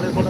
¿vale?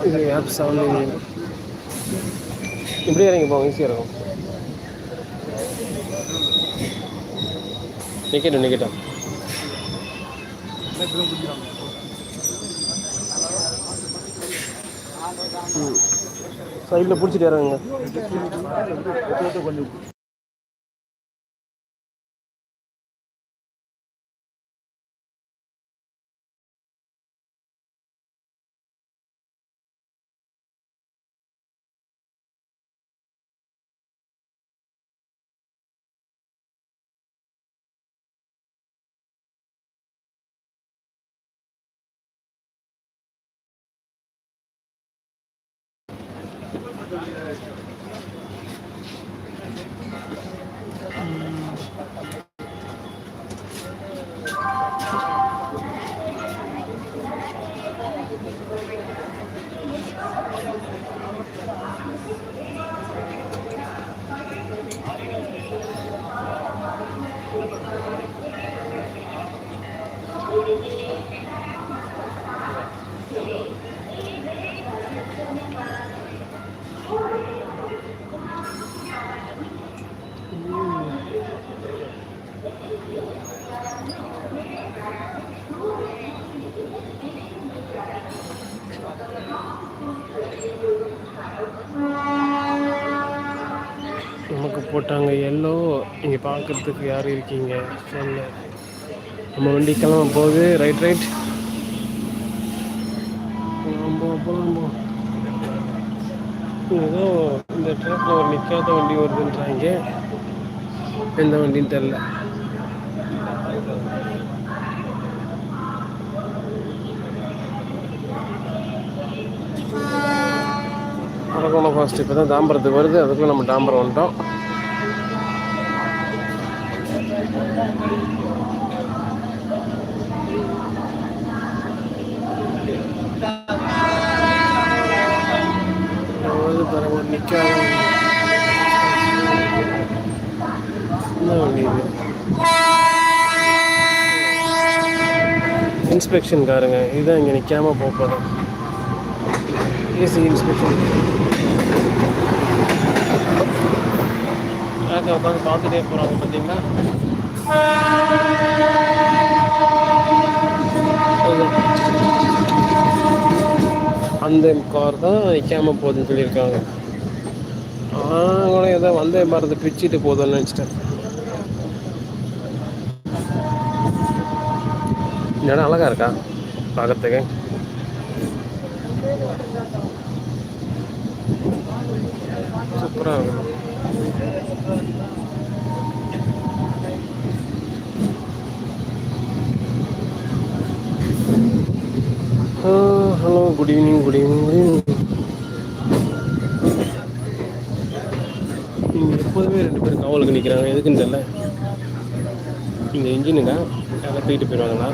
இப்படி இது app seven இறங்கி போவோம் ஈஸியாக இருக்கும் நிக்கட்டும் நிக்கட்டும் சைடில் பிடிச்சிட்டு இறங்குங்க நமக்கு போட்டாங்க. எல்லோ இங்கே பார்க்கறதுக்கு யார் இருக்கீங்க? சொல்ல நம்ம வண்டி கிளம்ப போகுது ரைட் ரைட் போகலாம் போகலாம் ஏதோ இந்த ட்ராக்ல ஒரு நிற்காத வண்டி வருதுன்றாங்க. எந்த வண்டின்னு தெரில அரக்கோணம் ஃபாஸ்ட் இப்போ தான் தாம்பரத்துக்கு வருது. அதுக்குள்ளே நம்ம தாம்பரம் வந்துட்டோம். என்ன இன்ஸ்பெக்ஷன் காருங்க. இதுதான் இங்கே நிற்காம போகிறோம் ஏசி இன்ஸ்பெக்ஷன் அங்கே உட்காந்து பார்த்துட்டே போகிறாங்க பார்த்தீங்களா? அந்த கார் தான் நிற்காமல் போகுதுன்னு சொல்லியிருக்காங்க. நான் கூட ஏதோ வந்தே பாரத பிரிச்சுட்டு போதும்னு நினச்சிட்டேன். இந்த இடம் அழகா இருக்கா? பார்க்கறதுக்கு. சூப்பராக இருக்கும். Hello good evening good evening good evening எப்போதுமே ரெண்டு பேரும் காவலுக்கு நிற்கிறாங்க எதுக்குன்னு தெரியல. இந்த இன்ஜினுங்க அதை தூக்கிட்டு போயிடுவாங்களா